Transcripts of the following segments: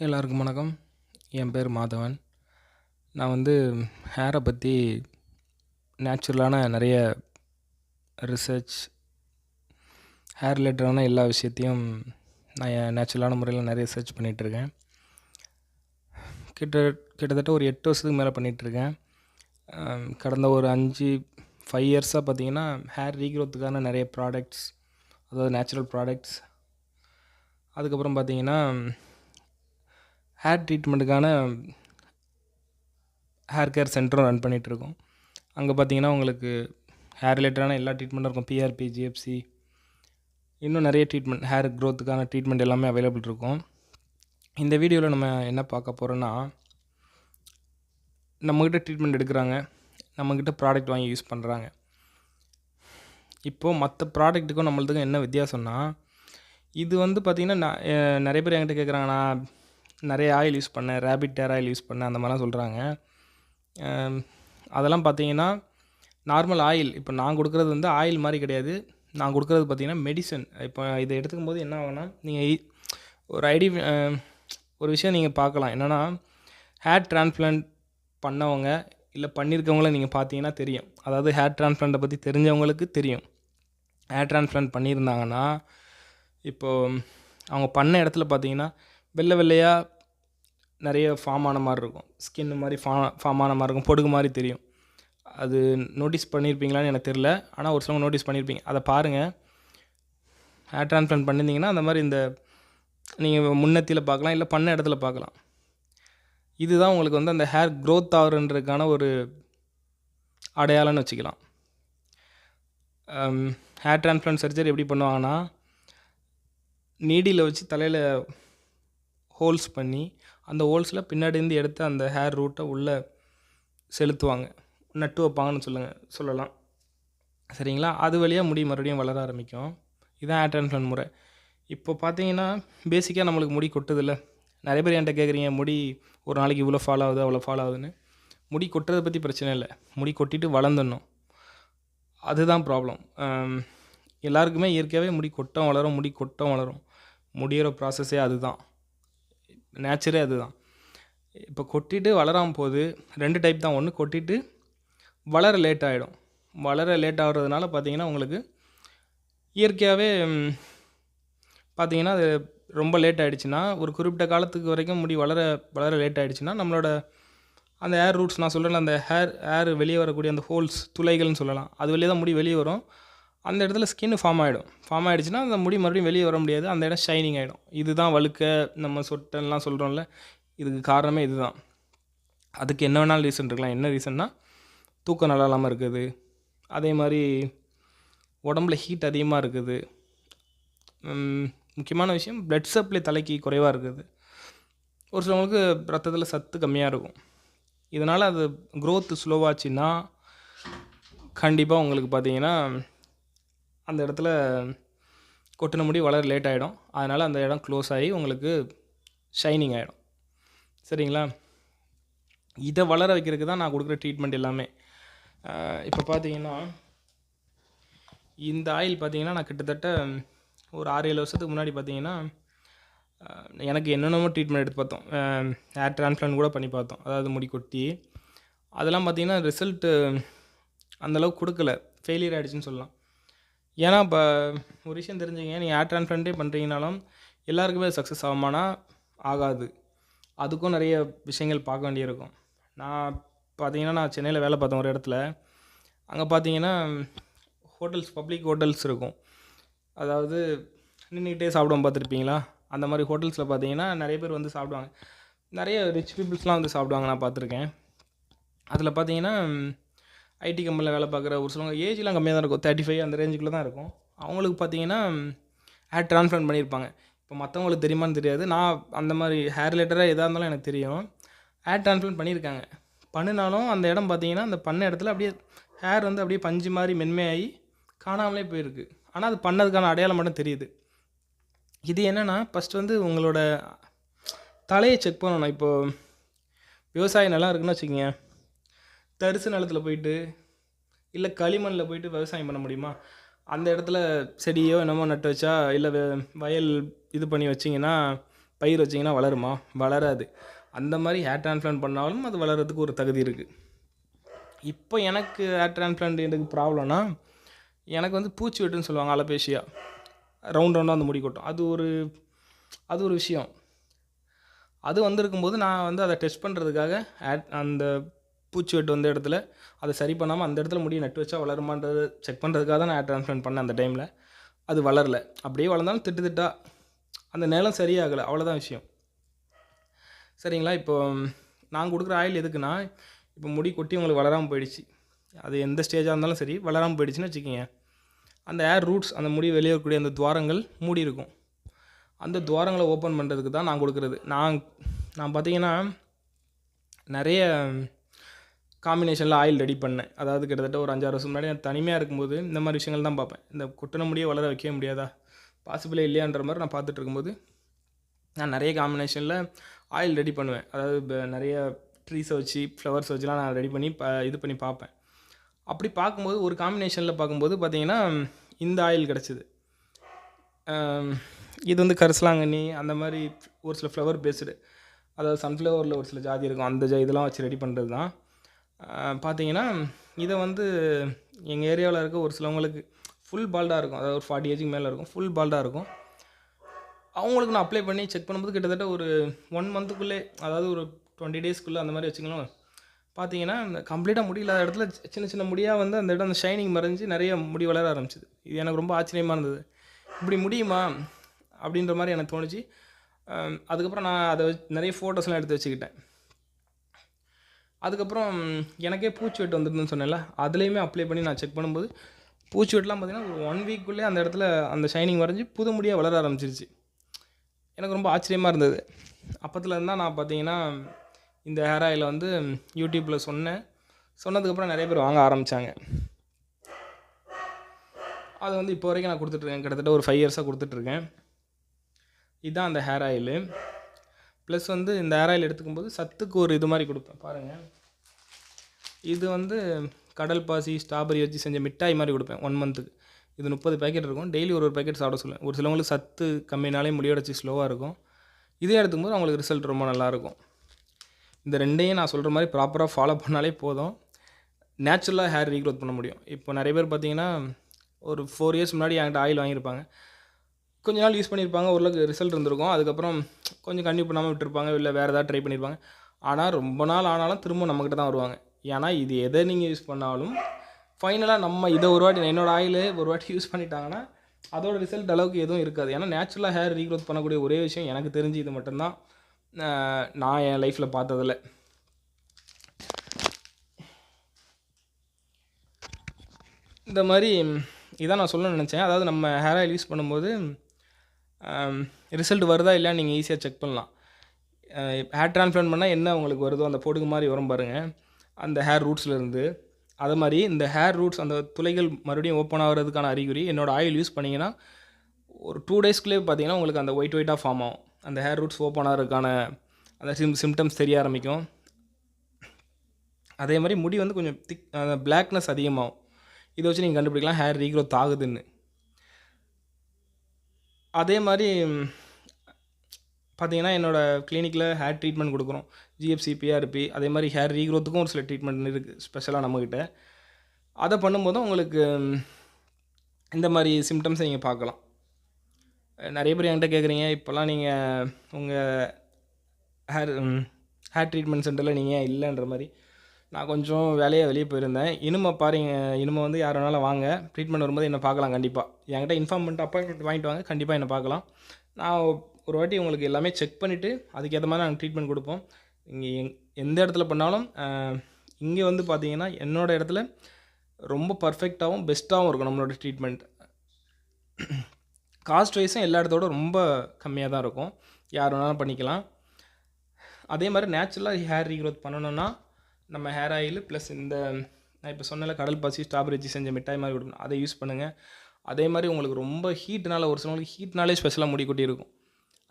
எல்லாருக்கும் வணக்கம். என் பேர் மாதவன். நான் வந்து ஹேரை பற்றி நேச்சுரலான நிறைய ரிசர்ச் ஹேர் ரிலேட்டடான எல்லா விஷயத்தையும் நான் என் நேச்சுரலான முறையில் நிறைய சர்ச் பண்ணிகிட்ருக்கேன் கிட்ட கிட்டத்தட்ட ஒரு எட்டு வருஷத்துக்கு மேலே பண்ணிகிட்ருக்கேன் கடந்த ஒரு அஞ்சு ஃபைவ் இயர்ஸாக பார்த்தீங்கன்னா ஹேர் ரீக்ரோத்துக்கான நிறைய ப்ராடக்ட்ஸ் அதாவது நேச்சுரல் ப்ராடக்ட்ஸ் அதுக்கப்புறம் பார்த்தீங்கன்னா ஹேர் ட்ரீட்மெண்ட்டுக்கான ஹேர் கேர் சென்டரும் ரன் பண்ணிகிட்ருக்கோம். அங்கே பார்த்தீங்கன்னா உங்களுக்கு ஹேர் ரிலேட்டடான எல்லா ட்ரீட்மெண்ட்டும் இருக்கும். பிஆர்பி ஜிஎஃப்சி இன்னும் நிறைய ட்ரீட்மெண்ட் ஹேர் க்ரோத்துக்கான ட்ரீட்மெண்ட் எல்லாமே அவைலபிள் இருக்கும் இந்த வீடியோவில் நம்ம என்ன பார்க்க போகிறோன்னா நம்மக்கிட்ட ட்ரீட்மெண்ட் எடுக்கிறாங்க. நம்மக்கிட்ட ப்ராடக்ட் வாங்கி யூஸ் பண்ணுறாங்க இப்போது மற்ற ப்ராடக்ட்டுக்கும் நம்மளுக்கும் என்ன வித்தியாசம்னா இது வந்து பார்த்திங்கன்னா நான் நிறைய பேர் என்கிட்ட கேட்குறாங்கண்ணா நிறைய ஆயில் யூஸ் பண்ணேன் ரேபிட் டேர் ஆயில் யூஸ் பண்ணேன் அந்த மாதிரிலாம் சொல்கிறாங்க அதெல்லாம் பார்த்தீங்கன்னா நார்மல் ஆயில் இப்போ நான் கொடுக்குறது வந்து ஆயில் மாதிரி கிடையாது. நான் கொடுக்குறது பார்த்தீங்கன்னா மெடிசன் இப்போ இதை எடுத்துக்கும் போது என்ன ஆகும்னா நீங்கள் ஒரு ஐடி ஒரு விஷயம் நீங்கள் பார்க்கலாம். என்னென்னா ஹேர் டிரான்ஸ்பிளான்ட் பண்ணவங்க இல்லை பண்ணியிருக்கவங்கள நீங்கள் பார்த்தீங்கன்னா தெரியும். அதாவது ஹேர் டிரான்ஸ்பிளான்ட்டை பற்றி தெரிஞ்சவங்களுக்கு தெரியும். ஹேர் டிரான்ஸ்பிளான்ட் பண்ணியிருந்தாங்கன்னா இப்போது அவங்க பண்ண இடத்துல பார்த்தீங்கன்னா வெள்ளை வெள்ளையாக நிறைய ஃபார்ம் ஆன மாதிரி இருக்கும். ஸ்கின்னு மாதிரி ஃபா ஃபார்ம் ஆன மாதிரி இருக்கும். பொடுகு மாதிரி தெரியும். அது நோட்டீஸ் பண்ணியிருப்பீங்களான்னு எனக்கு தெரில ஆனால் ஒரு சிலவங்க நோட்டீஸ் பண்ணியிருப்பீங்க அதை பாருங்கள் ஹேர் டிரான்ஸ்பிளான்ட் பண்ணியிருந்தீங்கன்னா அந்த மாதிரி இந்த நீங்கள் முன்னத்தியில் பார்க்கலாம் இல்லை பண்ண இடத்துல பார்க்கலாம். இதுதான் உங்களுக்கு வந்து அந்த ஹேர் க்ரோத் ஆகுறன்றதுக்கான ஒரு அடையாளம்னு வச்சுக்கலாம். ஹேர் டிரான்ஸ்பிளான்ட் சர்ஜரி எப்படி பண்ணுவாங்கன்னா நீடியில் வச்சு தலையில் ஹோல்ஸ் பண்ணி அந்த ஹோல்ஸில் பின்னாடி இருந்து எடுத்து அந்த ஹேர் ரூட்டை உள்ளே செலுத்துவாங்க. நட்டு வைப்பாங்கன்னு சொல்லுங்கள் சொல்லலாம். சரிங்களா? அது வழியாக முடி மறுபடியும் வளர ஆரம்பிக்கும். இதுதான் ஹேர் முறை. இப்போ பார்த்தீங்கன்னா பேசிக்காக நம்மளுக்கு முடி கொட்டுதில்ல. நிறைய பேர் என்கிட்ட கேட்குறீங்க முடி ஒரு நாளைக்கு இவ்வளோ ஃபாலோ ஆகுது அவ்வளோ ஃபால் ஆகுதுன்னு. முடி கொட்டுறதை பற்றி பிரச்சனை இல்லை. முடி கொட்டிட்டு வளர்ந்துடணும். அதுதான் ப்ராப்ளம் எல்லாருக்குமே இயற்கையாகவே முடி கொட்டம் வளரும் முடி கொட்டம் வளரும். முடியிற ப்ராசஸே அதுதான். நேச்சரே அதுதான். இப்போ கொட்டிட்டு வளராமல் போகுது ரெண்டு டைப் தான். ஒன்று கொட்டிட்டு வளர லேட் ஆகிடும் வளர லேட் ஆகிறதுனால பார்த்தீங்கன்னா உங்களுக்கு இயற்கையாகவே பார்த்தீங்கன்னா அது ரொம்ப லேட் ஆகிடுச்சுன்னா ஒரு குறிப்பிட்ட காலத்துக்கு வரைக்கும் முடி வளர வளர லேட் ஆகிடுச்சுன்னா நம்மளோட அந்த ஏர் ரூட்ஸ் நான் சொல்கிறேன் அந்த ஹேர் ஏர் வெளியே வரக்கூடிய அந்த ஹோல்ஸ் துளைகள்னு சொல்லலாம். அது வெளியே தான் முடி வெளியே வரும். அந்த இடத்துல ஸ்கின் ஃபார்ம் ஆகிடும் ஃபார்ம் ஆகிடுச்சுன்னா அந்த முடி மறுபடியும் வெளியே வர முடியாது. அந்த இடம் ஷைனிங் ஆகிடும் இதுதான் வழுக்க நம்ம சொட்டெல்லாம் சொல்கிறோம்ல இதுக்கு காரணமே இதுதான். அதுக்கு என்ன வேணாலும் ரீசன் இருக்கலாம். என்ன ரீசன்னா தூக்கம் நல்லா இல்லாமல் இருக்குது. அதே மாதிரி உடம்புல ஹீட் அதிகமாக இருக்குது. முக்கியமான விஷயம் பிளட் சப்ளை தலைக்கு குறைவாக இருக்குது. ஒரு சிலவங்களுக்கு ரத்தத்தில் சத்து கம்மியாக இருக்கும். இதனால் அது க்ரோத் ஸ்லோவாச்சுன்னா கண்டிப்பாக உங்களுக்கு பார்த்தீங்கன்னா அந்த இடத்துல கொட்டின முடி வளர லேட் ஆகிடும் அதனால் அந்த இடம் க்ளோஸ் ஆகி உங்களுக்கு ஷைனிங் ஆகிடும் சரிங்களா? இதை வளர வைக்கிறதுக்கு தான் நான் கொடுக்குற ட்ரீட்மெண்ட் எல்லாமே. இப்போ பார்த்தீங்கன்னா இந்த ஆயில் பார்த்தீங்கன்னா நான் கிட்டத்தட்ட ஒரு ஆறு ஏழு வருஷத்துக்கு முன்னாடி பார்த்தீங்கன்னா எனக்கு என்னென்னமோ ட்ரீட்மெண்ட் எடுத்து பார்த்தோம். ஹேர் டிரான்ஸ்பிளான் கூட பண்ணி பார்த்தோம். அதாவது முடி கொட்டி. அதெல்லாம் பார்த்தீங்கன்னா ரிசல்ட்டு அந்தளவுக்கு கொடுக்கல. ஃபெயிலியர் ஆகிடுச்சின்னு சொல்லலாம். ஏன்னா இப்போ ஒரு விஷயம் தெரிஞ்சுங்க நீங்கள் ஹேர் டிரான்ஸ்பிளான்ட்டே பண்ணுறீங்கனாலும் எல்லாருக்குமே சக்ஸஸ் ஆகுமானா ஆகாது. அதுக்கும் நிறைய விஷயங்கள் பார்க்க வேண்டியிருக்கும். நான் பார்த்தீங்கன்னா நான் சென்னையில் வேலை பார்த்தேன் ஒரு இடத்துல அங்கே பார்த்தீங்கன்னா ஹோட்டல்ஸ் பப்ளிக் ஹோட்டல்ஸ் இருக்கும். அதாவது நின்றுக்கிட்டே சாப்பிடுவோம் பார்த்துருப்பீங்களா? அந்த மாதிரி ஹோட்டல்ஸில் பார்த்தீங்கன்னா நிறைய பேர் வந்து சாப்பிடுவாங்க. நிறைய ரிச் பீப்புள்ஸ்லாம் வந்து சாப்பிடுவாங்க நான் பார்த்துருக்கேன் அதில் பார்த்தீங்கன்னா ஐடி கம்பெனியில் வேலை பார்க்குற ஒரு சிலவங்க ஏஜ்லாம் கம்மியாக தான் இருக்கும். தேர்ட்டி ஃபைவ் அந்த ரேஞ்சுக்குள்ளே தான் இருக்கும். அவங்களுக்கு பார்த்தீங்கன்னா ஹேர் டிரான்ஸ்பிளான்ட் பண்ணியிருப்பாங்க. இப்போ மற்றவங்களுக்கு தெரியுமான்னு தெரியாது. நான் அந்த மாதிரி ஹேர் ரிலேட்டடாக எதாக இருந்தாலும் எனக்கு தெரியும். ஹேர் டிரான்ஸ்பிளான்ட் பண்ணியிருக்காங்க. பண்ணினாலும் அந்த இடம் பார்த்தீங்கன்னா அந்த பண்ண இடத்துல அப்படியே ஹேர் வந்து அப்படியே பஞ்சு மாதிரி மென்மையாகி காணாமலே போயிருக்கு. ஆனால் அது பண்ணதுக்கான அடையாளம் மட்டும் தெரியுது. இது என்னென்னா ஃபஸ்ட் வந்து உங்களோட தலையை செக் பண்ணணும். இப்போது விவசாய நிலம் இருக்குன்னு வச்சுக்கோங்க. தரிசு நிலத்தில் போயிட்டு இல்லை களிமண்ணில் போயிட்டு விவசாயம் பண்ண முடியுமா? அந்த இடத்துல செடியோ என்னமோ நட்டு வச்சா இல்லை வயல் இது பண்ணி வச்சிங்கன்னா பயிர் வச்சிங்கன்னா வளருமா? வளராது. அந்த மாதிரி ஹேர் டிரான்ஸ்பிளான்ட் பண்ணாலும் அது வளர்கிறதுக்கு ஒரு தகுதி இருக்குது இப்போ எனக்கு ஹேர் டிரான்ஸ்பிளான்ட் எனக்கு ப்ராப்ளம்னா எனக்கு வந்து பூச்சி வெட்டுன்னு சொல்லுவாங்க அலபேஷியா ரவுண்ட் ரவுண்டாக அந்த முடி கொட்டும். அது ஒரு அது ஒரு விஷயம். அது வந்திருக்கும்போது நான் வந்து அதை டெஸ்ட் பண்ணுறதுக்காக அந்த பூச்சி வெட்டு வந்த இடத்துல அதை சரி பண்ணாமல் அந்த இடத்துல முடியை நட்டு வச்சா வளருமான்றது செக் பண்ணுறதுக்காக தான் நான் ஹேர் பண்ணேன் அந்த டைமில் அது வளரல. அப்படியே வளர்ந்தாலும் திட்டு திட்டா அந்த நிலம் சரியாகலை. அவ்வளோதான் விஷயம். சரிங்களா? இப்போ நான் கொடுக்குற ஆயில் எதுக்குன்னா இப்போ முடி கொட்டி உங்களுக்கு வளராமல் போயிடுச்சு. அது எந்த ஸ்டேஜாக இருந்தாலும் சரி வளராமல் போயிடுச்சுன்னு வச்சுக்கோங்க. அந்த ஏர் ரூட்ஸ் அந்த முடி வெளியே இருக்கக்கூடிய அந்த துவாரங்கள் மூடி இருக்கும். அந்த துவாரங்களை ஓப்பன் பண்ணுறதுக்கு தான் நான் கொடுக்குறது. நான் நான் பார்த்தீங்கன்னா நிறைய காம்பினேஷனில் ஆயில் ரெடி பண்ணேன். அதாவது கிட்டத்தட்ட ஒரு அஞ்சாறு வருஷம் முன்னாடி நான் தனிமையாக இருக்கும்போது இந்த மாதிரி விஷயங்கள் தான் பார்ப்பேன். இந்த கொட்டின முடியை வளர வைக்கவே முடியாதா? பாசிபிளே இல்லையான்ற மாதிரி நான் பார்த்துட்டு இருக்கும்போது நான் நிறைய காம்பினேஷனில் ஆயில் ரெடி பண்ணுவேன். அதாவது நிறைய ட்ரீஸை வச்சு ஃப்ளவர்ஸ் வச்சுலாம் நான் ரெடி பண்ணி ப இது பண்ணி பார்ப்பேன். அப்படி பார்க்கும்போது ஒரு காம்பினேஷனில் பார்க்கும்போது பார்த்திங்கன்னா இந்த ஆயில் கிடச்சிது. இது வந்து கரிசலாங்கண்ணி அந்த மாதிரி ஒரு சில ஃப்ளவர் பேஸ்டு அதாவது சன்ஃப்ளவரில் ஒரு சில ஜாதி இருக்கும். அந்த ஜா இதெல்லாம் வச்சு ரெடி பண்ணுறது தான் பார்த்தீங்கன்னா இதை வந்து எங்கள் ஏரியாவில் இருக்க ஒரு சிலவங்களுக்கு ஃபுல் பால்டாக இருக்கும். அதாவது ஒரு ஃபார்ட்டி ஏஜுக்கு மேலே இருக்கும். ஃபுல் பால்டாக இருக்கும். அவங்களுக்கு நான் அப்ளை பண்ணி செக் பண்ணும்போது கிட்டத்தட்ட ஒரு ஒன் மந்த்துக்குள்ளே அதாவது ஒரு டுவெண்ட்டி டேஸ்க்குள்ளே அந்த மாதிரி வச்சுக்கலாம் பார்த்தீங்கன்னா கம்ப்ளீட்டாக முடியலாத இடத்துல சி- சின்ன சின்ன முடியாக வந்து அந்த இடம் அந்த ஷைனிங் மறைஞ்சு நிறைய முடி வளர ஆரம்பிச்சிது. இது எனக்கு ரொம்ப ஆச்சரியமாக இருந்தது. இப்படி முடியுமா? அப்படின்ற மாதிரி எனக்கு தோணுச்சு. அதுக்கப்புறம் நான் அதை வச்சு நிறைய ஃபோட்டோஸ்லாம் எடுத்து வச்சுக்கிட்டேன். அதுக்கப்புறம் எனக்கே பூச்சி வெட்டு வந்துருந்துன்னு சொன்னேன்ல அதுலேயுமே அப்ளை பண்ணி நான் செக் பண்ணும்போது பூச்சி வெட்டுலாம் பார்த்தீங்கன்னா ஒரு ஒன் வீக்குள்ளே அந்த இடத்துல அந்த ஷைனிங் வரைஞ்சி புது முடியாக வளர ஆரம்பிச்சிருச்சு. எனக்கு ரொம்ப ஆச்சரியமாக இருந்தது. அப்பத்தில் இருந்தால் நான் பார்த்தீங்கன்னா இந்த ஹேர் ஆயிலை வந்து யூடியூப்பில் சொன்னேன். சொன்னதுக்கப்புறம் நிறைய பேர் வாங்க ஆரம்பித்தாங்க அது வந்து இப்போ வரைக்கும் நான் கொடுத்துட்ருக்கேன். கிட்டத்தட்ட ஒரு ஃபைவ் இயர்ஸாக கொடுத்துட்ருக்கேன். இதுதான் அந்த ஹேர் ஆயிலு ப்ளஸ் வந்து இந்த ஹேர் ஆயில் எடுத்துக்கும்போது சத்துக்கு ஒரு இது மாதிரி கொடுப்பேன். பாருங்கள் இது வந்து கடல் பாசி ஸ்ட்ராபெரி வச்சு செஞ்ச மிட்டாய் மாதிரி கொடுப்பேன் ஒன் மந்த்துக்கு இது முப்பது பேக்கெட் இருக்கும். டெய்லி ஒரு ஒரு பேக்கெட் சாப்பிட சொல்லுவேன். ஒரு சிலவங்களுக்கு சத்து கம்மினாலே முடியோடச்சி ஸ்லோவாக இருக்கும். இதே எடுத்துக்கும்போது அவங்களுக்கு ரிசல்ட் ரொம்ப நல்லாயிருக்கும் இந்த ரெண்டையும் நான் சொல்கிற மாதிரி ப்ராப்பராக ஃபாலோ பண்ணாலே போதும். நேச்சுரலாக ஹேர் ரீக்ரோத் பண்ண முடியும். இப்போ நிறைய பேர் பார்த்தீங்கன்னா ஒரு ஃபோர் இயர்ஸ் முன்னாடி என்கிட்ட ஆயில் வாங்கியிருப்பாங்க. கொஞ்ச நாள் யூஸ் பண்ணியிருப்பாங்க. ஓரளவுக்கு ரிசல்ட் இருந்திருக்கும். அதுக்கப்புறம் கொஞ்சம் கண்டினியூ பண்ணாமல் விட்டுருப்பாங்க. இல்லை வேறு ஏதாவது ட்ரை பண்ணியிருப்பாங்க. ஆனால் ரொம்ப நாள் ஆனாலும் திரும்ப நம்மக்கிட்ட தான் வருவாங்க. ஏன்னா இது எதை நீங்கள் யூஸ் பண்ணாலும் ஃபைனலாக நம்ம இதை ஒரு வாட்டி என்னோட ஆயில் ஒரு வாட்டி யூஸ் பண்ணிட்டாங்கன்னா அதோட ரிசல்ட் அளவுக்கு எதுவும் இருக்காது. ஏன்னா நேச்சுரலாக ஹேர் ரீக்ரோத் பண்ணக்கூடிய ஒரே விஷயம் எனக்கு தெரிஞ்சு இது மட்டும்தான். நான் என் லைஃப்பில் பார்த்ததில்ல. இந்த மாதிரி இதான் நான் சொல்ல நினச்சேன். அதாவது நம்ம ஹேர் ஆயில் யூஸ் பண்ணும்போது ரிசல்ட் வருதா இல்லையா நீங்கள் ஈஸியாக செக் பண்ணலாம். ஹேர் டிரான்ஸ்பிளான்ட் பண்ணால் என்ன உங்களுக்கு வருதோ அந்த பொடுகு மாதிரி வரும் பாருங்கள் அந்த ஹேர் ரூட்ஸ்லேருந்து அது மாதிரி இந்த ஹேர் ரூட்ஸ் அந்த துளைகள் மறுபடியும் ஓப்பன் ஆகிறதுக்கான அறிகுறி என்னோடய ஆயில் யூஸ் பண்ணிங்கன்னா ஒரு டூ டேஸ்க்குள்ளே பார்த்தீங்கன்னா உங்களுக்கு அந்த ஒயிட் ஒயிட்டாக ஃபார்ம் ஆகும். அந்த ஹேர் ரூட்ஸ் ஓப்பன் ஆகிறதுக்கான அந்த சிம் சிம்டம்ஸ் தெரிய ஆரம்பிக்கும். அதே மாதிரி முடி வந்து கொஞ்சம் திக் அந்த பிளாக்னஸ் அதிகமாகும். இதை வச்சு நீங்கள் கண்டுபிடிக்கலாம் ஹேர் ரீக்ரோத் ஆகுதுன்னு. அதே மாதிரி பார்த்தீங்கன்னா என்னோடய கிளினிக்கில் ஹேர் ட்ரீட்மெண்ட் கொடுக்குறோம். ஜிஎஃப்சி பிஆர்பி அதே மாதிரி ஹேர் ரீக்ரோத்துக்கும் ஒரு சில ட்ரீட்மெண்ட் இருக்குது ஸ்பெஷலாக நம்மக்கிட்ட அதை பண்ணும்போதும் உங்களுக்கு இந்த மாதிரி சிம்டம்ஸை நீங்கள் பார்க்கலாம். நிறைய பேர் என்கிட்ட கேட்குறீங்க இப்போல்லாம் நீங்கள் உங்கள் ஹேர் ஹேர் ட்ரீட்மெண்ட் சென்டரில் நீங்கள் இல்லைன்ற மாதிரி. நான் கொஞ்சம் வேலையாக வெளியே போயிருந்தேன். இனிமே பாருங்க இனிமே வந்து யார் வேணாலும் வாங்க. ட்ரீட்மெண்ட் வரும்போது என்னை பார்க்கலாம் கண்டிப்பாக என்கிட்ட இன்ஃபார்ம் பண்ணிட்டு அப்பாயின்மெண்ட் வாங்கிட்டு வாங்க கண்டிப்பாக என்னை பார்க்கலாம். நான் ஒரு வாட்டி உங்களுக்கு எல்லாமே செக் பண்ணிவிட்டு அதுக்கேற்ற மாதிரி நாங்கள் ட்ரீட்மெண்ட் கொடுப்போம். இங்கே எங் எந்த இடத்துல பண்ணாலும் இங்கே வந்து பார்த்தீங்கன்னா என்னோடய இடத்துல ரொம்ப பர்ஃபெக்டாகவும் பெஸ்ட்டாகவும் இருக்கும் நம்மளோட ட்ரீட்மெண்ட் காஸ்ட் வைஸும் எல்லா இடத்தோட ரொம்ப கம்மியாக தான் இருக்கும். யார் வேணாலும் பண்ணிக்கலாம். அதே மாதிரி நேச்சுரலாக ஹேர் ரீக்ரோத் பண்ணணும்னா நம்ம ஹேர் ஆயில் ப்ளஸ் இந்த நான் இப்போ சொன்னல கடல் பாசி ஸ்ட்ராபெரி செஞ்ச மிட்டாய் மாதிரி கொடுக்கணும். அதை யூஸ் பண்ணுங்கள் அதே மாதிரி உங்களுக்கு ரொம்ப ஹீட்னால ஒரு சிலவங்களுக்கு ஹீட்னாலே ஸ்பெஷலாக முடி கொட்டி இருக்கும்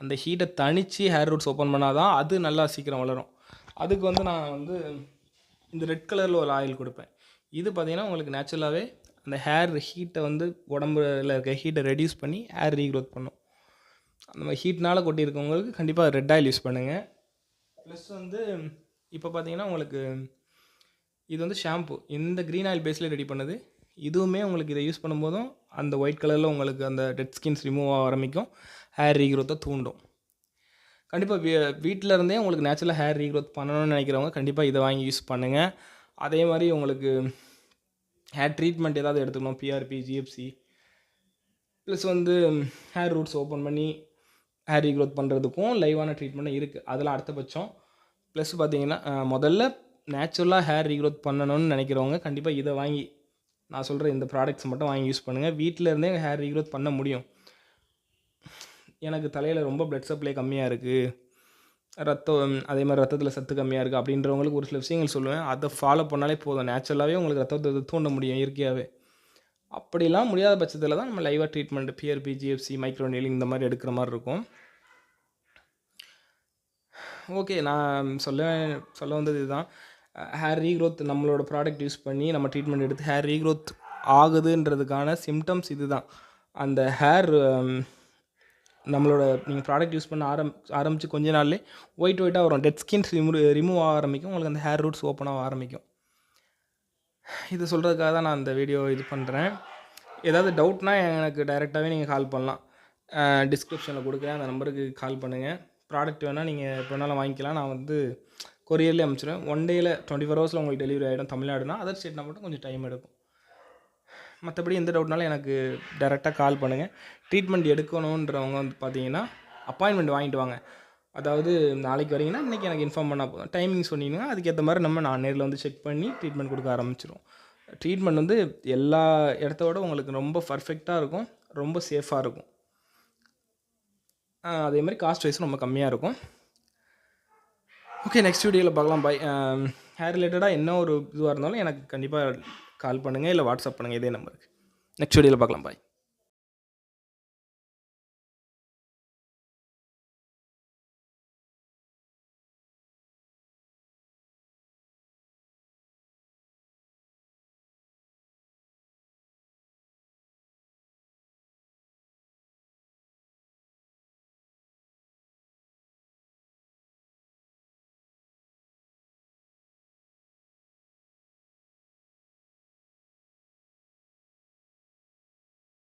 அந்த ஹீட்டை தணித்து ஹேர் ரூட்ஸ் ஓப்பன் பண்ணால் தான் அது நல்லா சீக்கிரம் வளரும். அதுக்கு வந்து நான் வந்து இந்த ரெட் கலரில் ஒரு ஆயில் கொடுப்பேன். இது பார்த்தீங்கன்னா உங்களுக்கு நேச்சுரலாகவே அந்த ஹேர் ஹீட்டை வந்து உடம்புல இருக்க ஹீட்டை ரெடியூஸ் பண்ணி ஹேர் ரீக்ரோத் பண்ணும். அந்த மாதிரி ஹீட்னால் கொட்டியிருக்கவங்களுக்கு கண்டிப்பாக ரெட் ஆயில் யூஸ் பண்ணுங்கள் ப்ளஸ் வந்து இப்போ பார்த்தீங்கன்னா உங்களுக்கு இது வந்து ஷாம்பு இந்த க்ரீன் ஆயில் பேஸில் ரெடி பண்ணுது. இதுவுமே உங்களுக்கு இதை யூஸ் பண்ணும்போதும் அந்த ஒயிட் கலரில் உங்களுக்கு அந்த டெட் ஸ்கின்ஸ் ரிமூவ் ஆக ஆரம்பிக்கும். ஹேர் ரீக்ரோத்தை தூண்டும். கண்டிப்பாக வீ வீட்டில் இருந்தே உங்களுக்கு நேச்சுரலாக ஹேர் ரீக்ரோத் பண்ணணும்னு நினைக்கிறவங்க கண்டிப்பாக இதை வாங்கி யூஸ் பண்ணுங்கள் அதே மாதிரி உங்களுக்கு ஹேர் ட்ரீட்மெண்ட் ஏதாவது எடுத்துக்கணும் பிஆர்பி ஜிஎஃப்சி ப்ளஸ் வந்து ஹேர் ரூட்ஸ் ஓப்பன் பண்ணி ஹேர் ரீக்ரோத் பண்ணுறதுக்கும் லைவான ட்ரீட்மெண்ட்டும் இருக்குது அதெல்லாம் அடுத்தபட்சம் ப்ளஸ் பார்த்தீங்கன்னா முதல்ல நேச்சுரலாக ஹேர் ரீக்ரோத் பண்ணணும்னு நினைக்கிறவங்க கண்டிப்பாக இதை வாங்கி நான் சொல்கிற இந்த ப்ராடக்ட்ஸ் மட்டும் வாங்கி யூஸ் பண்ணுங்கள் வீட்டில் இருந்தே ஹேர் ரீக்ரோத் பண்ண முடியும். எனக்கு தலையில் ரொம்ப ப்ளட் சப்ளை கம்மியாக இருக்குது ரத்தம் அதே மாதிரி ரத்தத்தில் சத்து கம்மியாக இருக்குது அப்படின்றவங்களுக்கு ஒரு சில விஷயங்கள் சொல்லுவேன். அதை ஃபாலோ பண்ணாலே போதும். நேச்சுரலாகவே உங்களுக்கு ரத்தத்தை தூண்ட முடியும் இயற்கையாகவே அப்படிலாம் முடியாத பட்சத்தில் தான் நம்ம லைவாக treatment PRP GFC micro needling இந்த மாதிரி எடுக்கிற மாதிரி இருக்கும். ஓகே நான் சொல்ல சொல்ல வந்தது இதுதான். ஹேர் ரீக்ரோத் நம்மளோட ப்ராடக்ட் யூஸ் பண்ணி நம்ம ட்ரீட்மெண்ட் எடுத்து ஹேர் ரீக்ரோத் ஆகுதுன்றதுக்கான சிம்டம்ஸ் இதுதான். அந்த ஹேர் நம்மளோட நீங்கள் ப்ராடக்ட் யூஸ் பண்ண ஆரம் ஆரம்பித்து கொஞ்ச நாள்லே ஒயிட் ஒயிட்டாக வரும். டெட் ஸ்கின்ஸ் ரிமூவ் ரிமூவ் ஆக ஆரம்பிக்கும். உங்களுக்கு அந்த ஹேர் ரூட்ஸ் ஓப்பன் ஆக ஆரம்பிக்கும். இது சொல்கிறதுக்காக தான் நான் அந்த வீடியோ இது பண்ணுறேன் ஏதாவது டவுட்னா எனக்கு டைரெக்டாகவே நீங்கள் கால் பண்ணலாம். டிஸ்கிரிப்ஷனில் கொடுக்குறேன். அந்த நம்பருக்கு கால் பண்ணுங்கள் ப்ராடக்ட் வேணால் நீங்கள் எப்போ வேணாலும் வாங்கிக்கலாம். நான் வந்து கொரியர்லேயே அனுப்பிச்சிடுவேன். ஒன் டேயில் டுவெண்ட்டி ஃபோர் ஹவர்ஸில் உங்களுக்கு டெலிவரி ஆகிடும் தமிழ்நாடுனா. அதர் ஸ்டேட்னா மட்டும் கொஞ்சம் டைம் எடுக்கும். மற்றபடி எந்த டவுட்னாலும் எனக்கு டேரெக்டாக கால் பண்ணுங்கள் ட்ரீட்மெண்ட் எடுக்கணுன்றவங்க வந்து பார்த்தீங்கன்னா அப்பாயின்மெண்ட் வாங்கிட்டு வாங்க. அதாவது நாளைக்கு வரீங்கன்னா இன்றைக்கி எனக்கு இன்ஃபார்ம் பண்ணால் போதும். டைமிங் சொன்னீங்கன்னா அதுக்கேற்ற மாதிரி நம்ம நான் நேரில் வந்து செக் பண்ணி ட்ரீட்மெண்ட் கொடுக்க ஆரம்பிச்சிடும் ட்ரீட்மெண்ட் வந்து எல்லா இடத்தோட உங்களுக்கு ரொம்ப பர்ஃபெக்டாக இருக்கும். ரொம்ப சேஃபாக இருக்கும். அதே மாதிரி காஸ்ட் வைஸும் ரொம்ப கம்மியாக இருக்கும். ஓகே நெக்ஸ்ட் வீடியோவில் பார்க்கலாம். பாய் ஹேர் ரிலேட்டடாக என்ன ஒரு இதுவாக இருந்தாலும் எனக்கு கண்டிப்பாக கால் பண்ணுங்கள் இல்லை வாட்ஸ்அப் பண்ணுங்கள் இதே நம்பருக்கு. நெக்ஸ்ட் வீடியோவில் பார்க்கலாம் பாய்